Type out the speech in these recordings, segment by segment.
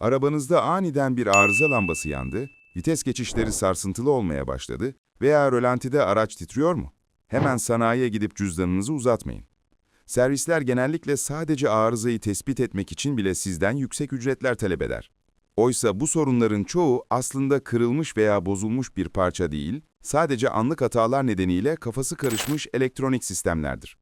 Arabanızda aniden bir arıza lambası yandı, vites geçişleri sarsıntılı olmaya başladı veya rölantide araç titriyor mu? Hemen sanayiye gidip cüzdanınızı uzatmayın. Servisler genellikle sadece arızayı tespit etmek için bile sizden yüksek ücretler talep eder. Oysa bu sorunların çoğu aslında kırılmış veya bozulmuş bir parça değil, sadece anlık hatalar nedeniyle kafası karışmış elektronik sistemlerdir.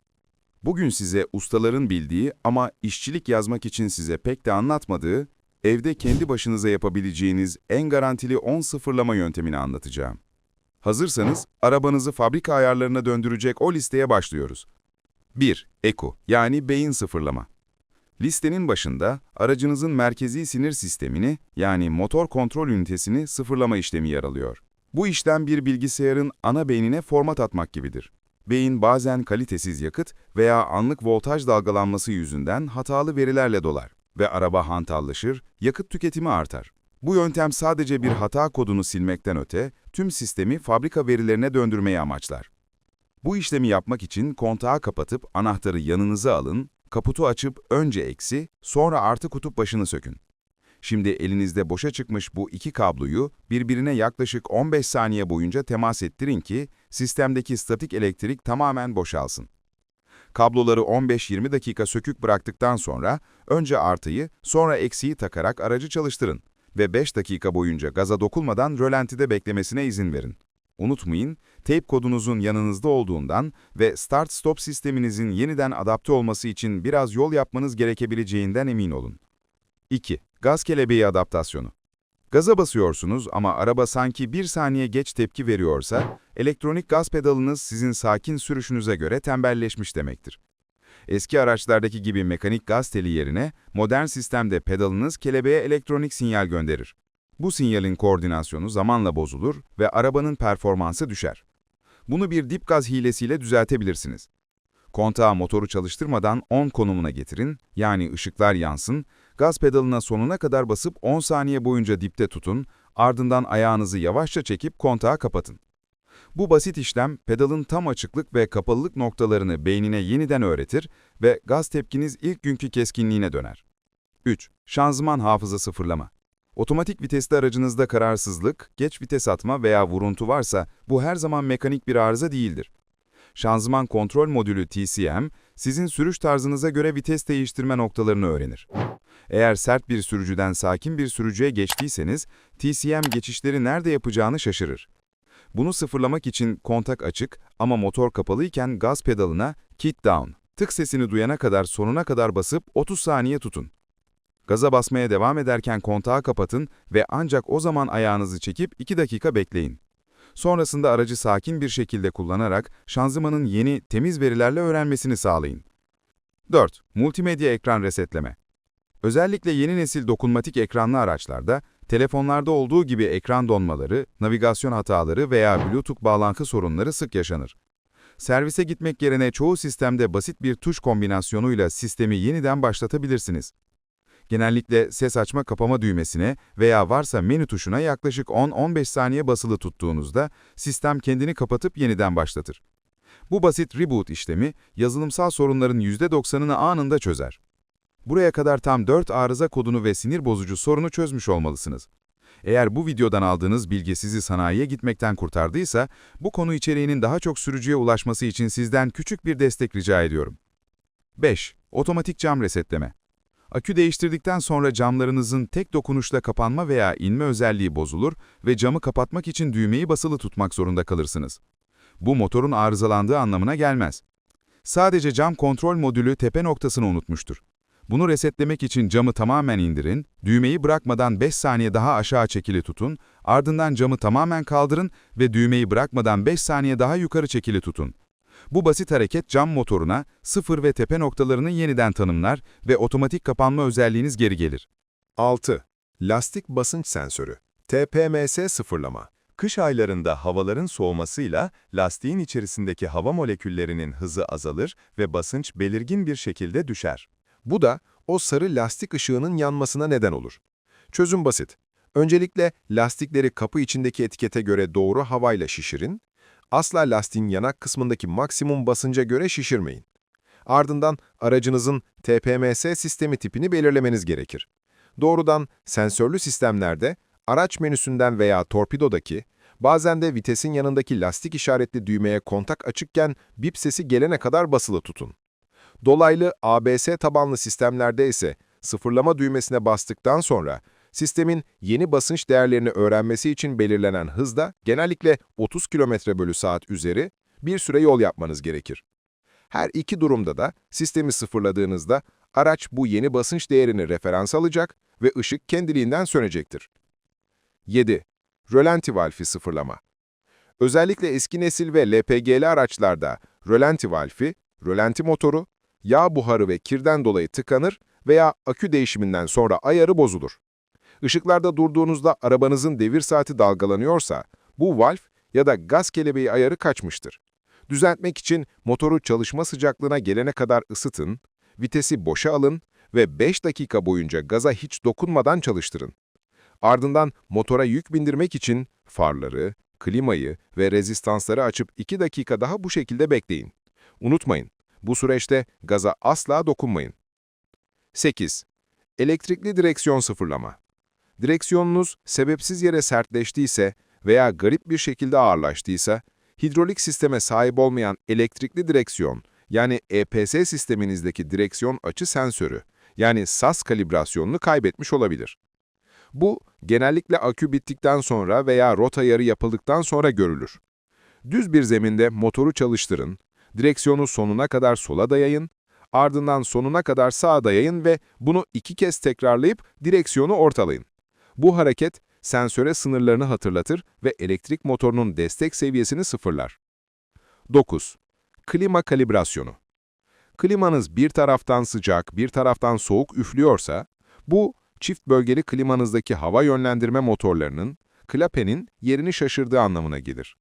Bugün size ustaların bildiği ama işçilik yazmak için size pek de anlatmadığı, evde kendi başınıza yapabileceğiniz en garantili 10 sıfırlama yöntemini anlatacağım. Hazırsanız arabanızı fabrika ayarlarına döndürecek o listeye başlıyoruz. 1. Eko yani beyin sıfırlama. Listenin başında aracınızın merkezi sinir sistemini yani motor kontrol ünitesini sıfırlama işlemi yer alıyor. Bu işlem bir bilgisayarın ana beynine format atmak gibidir. Beyin bazen kalitesiz yakıt veya anlık voltaj dalgalanması yüzünden hatalı verilerle dolar ve araba hantallaşır, yakıt tüketimi artar. Bu yöntem sadece bir hata kodunu silmekten öte tüm sistemi fabrika verilerine döndürmeyi amaçlar. Bu işlemi yapmak için kontağı kapatıp anahtarı yanınıza alın, kaputu açıp önce eksi, sonra artı kutup başını sökün. Şimdi elinizde boşa çıkmış bu iki kabloyu birbirine yaklaşık 15 saniye boyunca temas ettirin ki sistemdeki statik elektrik tamamen boşalsın. Kabloları 15-20 dakika sökük bıraktıktan sonra önce artıyı sonra eksiği takarak aracı çalıştırın ve 5 dakika boyunca gaza dokunmadan rölantide beklemesine izin verin. Unutmayın, teyp kodunuzun yanınızda olduğundan ve start-stop sisteminizin yeniden adapte olması için biraz yol yapmanız gerekebileceğinden emin olun. 2. Gaz kelebeği adaptasyonu. Gaza basıyorsunuz ama araba sanki bir saniye geç tepki veriyorsa, elektronik gaz pedalınız sizin sakin sürüşünüze göre tembelleşmiş demektir. Eski araçlardaki gibi mekanik gaz teli yerine, modern sistemde pedalınız kelebeğe elektronik sinyal gönderir. Bu sinyalin koordinasyonu zamanla bozulur ve arabanın performansı düşer. Bunu bir dip gaz hilesiyle düzeltebilirsiniz. Kontağı motoru çalıştırmadan 10 konumuna getirin, yani ışıklar yansın, gaz pedalına sonuna kadar basıp 10 saniye boyunca dipte tutun, ardından ayağınızı yavaşça çekip kontağı kapatın. Bu basit işlem, pedalın tam açıklık ve kapalılık noktalarını beynine yeniden öğretir ve gaz tepkiniz ilk günkü keskinliğine döner. 3. Şanzıman hafıza sıfırlama. Otomatik vitesli aracınızda kararsızlık, geç vites atma veya vuruntu varsa bu her zaman mekanik bir arıza değildir. Şanzıman kontrol modülü TCM, sizin sürüş tarzınıza göre vites değiştirme noktalarını öğrenir. Eğer sert bir sürücüden sakin bir sürücüye geçtiyseniz, TCM geçişleri nerede yapacağını şaşırır. Bunu sıfırlamak için kontak açık ama motor kapalıyken gaz pedalına kit down, tık sesini duyana kadar sonuna kadar basıp 30 saniye tutun. Gaza basmaya devam ederken kontağı kapatın ve ancak o zaman ayağınızı çekip 2 dakika bekleyin. Sonrasında aracı sakin bir şekilde kullanarak şanzımanın yeni, temiz verilerle öğrenmesini sağlayın. 4. Multimedya ekran resetleme. Özellikle yeni nesil dokunmatik ekranlı araçlarda, telefonlarda olduğu gibi ekran donmaları, navigasyon hataları veya Bluetooth bağlantı sorunları sık yaşanır. Servise gitmek yerine çoğu sistemde basit bir tuş kombinasyonuyla sistemi yeniden başlatabilirsiniz. Genellikle ses açma kapama düğmesine veya varsa menü tuşuna yaklaşık 10-15 saniye basılı tuttuğunuzda sistem kendini kapatıp yeniden başlatır. Bu basit reboot işlemi yazılımsal sorunların %90'ını anında çözer. Buraya kadar tam 4 arıza kodunu ve sinir bozucu sorunu çözmüş olmalısınız. Eğer bu videodan aldığınız bilgi sizi sanayiye gitmekten kurtardıysa, bu konu içeriğinin daha çok sürücüye ulaşması için sizden küçük bir destek rica ediyorum. 5. Otomatik cam resetleme. Akü değiştirdikten sonra camlarınızın tek dokunuşla kapanma veya inme özelliği bozulur ve camı kapatmak için düğmeyi basılı tutmak zorunda kalırsınız. Bu motorun arızalandığı anlamına gelmez. Sadece cam kontrol modülü tepe noktasını unutmuştur. Bunu resetlemek için camı tamamen indirin, düğmeyi bırakmadan 5 saniye daha aşağı çekili tutun, ardından camı tamamen kaldırın ve düğmeyi bırakmadan 5 saniye daha yukarı çekili tutun. Bu basit hareket cam motoruna sıfır ve tepe noktalarını yeniden tanımlar ve otomatik kapanma özelliğiniz geri gelir. 6. Lastik basınç sensörü. TPMS sıfırlama. Kış aylarında havaların soğumasıyla lastiğin içerisindeki hava moleküllerinin hızı azalır ve basınç belirgin bir şekilde düşer. Bu da o sarı lastik ışığının yanmasına neden olur. Çözüm basit. Öncelikle lastikleri kapı içindeki etikete göre doğru havayla şişirin. Asla lastiğin yanak kısmındaki maksimum basınca göre şişirmeyin. Ardından aracınızın TPMS sistemi tipini belirlemeniz gerekir. Doğrudan sensörlü sistemlerde araç menüsünden veya torpidodaki, bazen de vitesin yanındaki lastik işaretli düğmeye kontak açıkken bip sesi gelene kadar basılı tutun. Dolaylı ABS tabanlı sistemlerde ise sıfırlama düğmesine bastıktan sonra sistemin yeni basınç değerlerini öğrenmesi için belirlenen hızda genellikle 30 km bölü saat üzeri bir süre yol yapmanız gerekir. Her iki durumda da sistemi sıfırladığınızda araç bu yeni basınç değerini referans alacak ve ışık kendiliğinden sönecektir. 7. Rölanti valfi sıfırlama. Özellikle eski nesil ve LPG'li araçlarda rölanti valfi, rölanti motoru, yağ buharı ve kirden dolayı tıkanır veya akü değişiminden sonra ayarı bozulur. Işıklarda durduğunuzda arabanızın devir saati dalgalanıyorsa, bu valf ya da gaz kelebeği ayarı kaçmıştır. Düzeltmek için motoru çalışma sıcaklığına gelene kadar ısıtın, vitesi boşa alın ve 5 dakika boyunca gaza hiç dokunmadan çalıştırın. Ardından motora yük bindirmek için farları, klimayı ve rezistansları açıp 2 dakika daha bu şekilde bekleyin. Unutmayın, bu süreçte gaza asla dokunmayın. 8. Elektrikli direksiyon sıfırlama. Direksiyonunuz sebepsiz yere sertleştiyse veya garip bir şekilde ağırlaştıysa, hidrolik sisteme sahip olmayan elektrikli direksiyon, yani EPS sisteminizdeki direksiyon açı sensörü, yani SAS kalibrasyonunu kaybetmiş olabilir. Bu, genellikle akü bittikten sonra veya rota ayarı yapıldıktan sonra görülür. Düz bir zeminde motoru çalıştırın, direksiyonu sonuna kadar sola dayayın, ardından sonuna kadar sağa dayayın ve bunu iki kez tekrarlayıp direksiyonu ortalayın. Bu hareket, sensöre sınırlarını hatırlatır ve elektrik motorunun destek seviyesini sıfırlar. 9. Klima kalibrasyonu. Klimanız bir taraftan sıcak, bir taraftan soğuk üflüyorsa, bu çift bölgeli klimanızdaki hava yönlendirme motorlarının, klapenin yerini şaşırdığı anlamına gelir.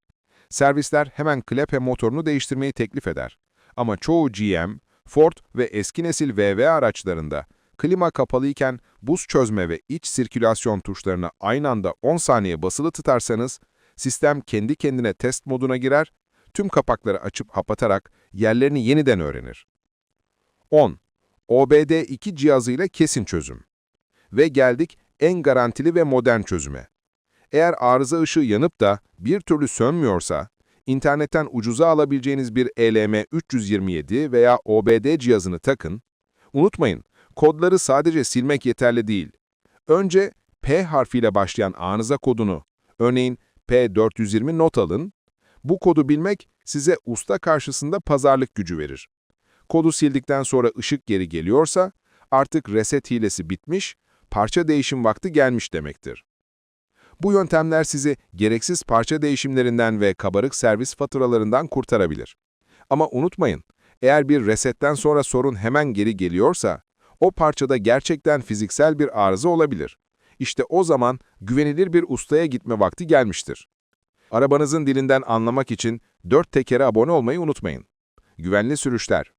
Servisler hemen klape motorunu değiştirmeyi teklif eder. Ama çoğu GM, Ford ve eski nesil VW araçlarında klima kapalıyken buz çözme ve iç sirkülasyon tuşlarına aynı anda 10 saniye basılı tutarsanız, sistem kendi kendine test moduna girer, tüm kapakları açıp kapatarak yerlerini yeniden öğrenir. 10. OBD2 cihazıyla kesin çözüm. Ve geldik en garantili ve modern çözüme. Eğer arıza ışığı yanıp da bir türlü sönmüyorsa, internetten ucuza alabileceğiniz bir E ELM327 veya OBD cihazını takın. Unutmayın, kodları sadece silmek yeterli değil. Önce P harfiyle başlayan arıza kodunu, örneğin P420 not alın. Bu kodu bilmek size usta karşısında pazarlık gücü verir. Kodu sildikten sonra ışık geri geliyorsa, artık reset hilesi bitmiş, parça değişim vakti gelmiş demektir. Bu yöntemler sizi gereksiz parça değişimlerinden ve kabarık servis faturalarından kurtarabilir. Ama unutmayın, eğer bir resetten sonra sorun hemen geri geliyorsa, o parçada gerçekten fiziksel bir arıza olabilir. İşte o zaman güvenilir bir ustaya gitme vakti gelmiştir. Arabanızın dilinden anlamak için dört tekere abone olmayı unutmayın. Güvenli sürüşler.